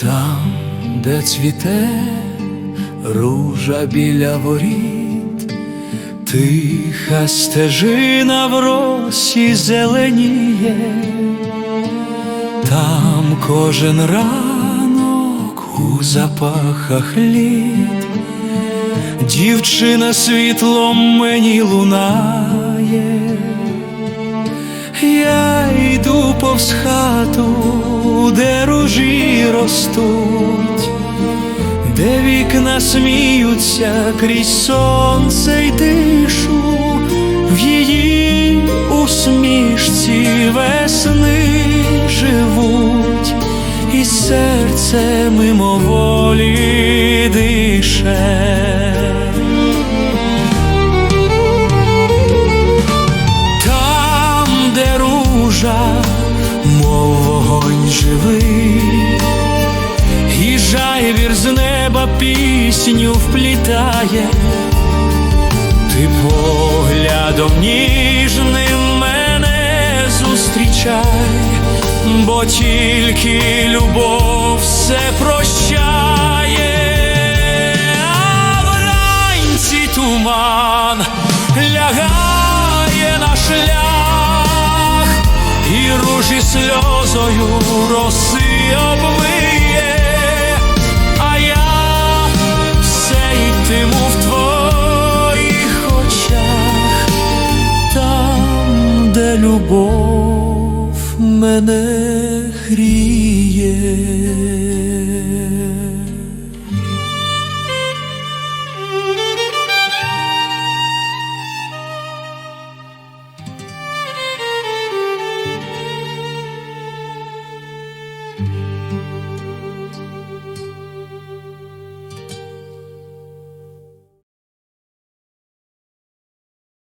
зацвіте ружа біля воріт, тиха стежина в росі зеленіє, там кожен ранок у запахах літ, дівчина світлом мені лунає. Я йду повз хату, де ружі ростуть, де вікна сміються крізь сонце й тишу, в її усмішці весни живуть, і серце мимоволі дише. Там, де ружа, мов вогонь живий, і жайвір з неба пісню вплітає, ти поглядом ніжним мене зустрічай, бо тільки любов все прощає, а вранці туман лягає на шлях, сльозою роси обмиє, а я все йтиму в твоїх очах, там, де любов мене гріє.